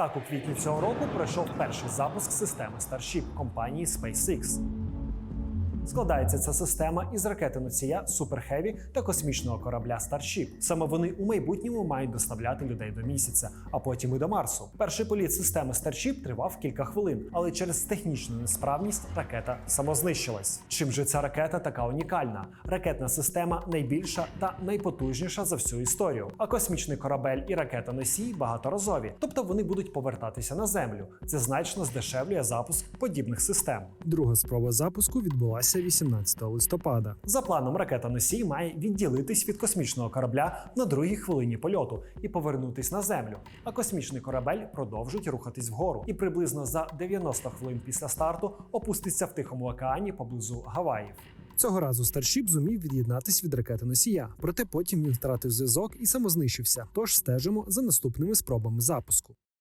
Так, у квітні цього року пройшов перший запуск системи Starship компанії SpaceX. Складається ця система із ракети носія Super Heavy та космічного корабля Starship. Саме вони у майбутньому мають доставляти людей до місяця, а потім і до Марсу. Перший політ системи Starship тривав кілька хвилин, але через технічну несправність ракета самознищилась. Чим же ця ракета така унікальна? Ракетна система найбільша та найпотужніша за всю історію. А космічний корабель і ракета носій багаторазові, тобто вони будуть повертатися на землю. Це значно здешевлює запуск подібних систем. Друга спроба запуску відбулася 18 листопада. За планом, ракета носій має відділитись від космічного корабля на другій хвилині польоту і повернутись на землю. А космічний корабель продовжить рухатись вгору і приблизно за 90 хвилин після старту опуститься в Тихому океані поблизу Гаваїв. Цього разу Starship зумів від'єднатись від ракети носія, проте потім він втратив зв'язок і самознищився. Тож стежимо за наступними спробами запуску.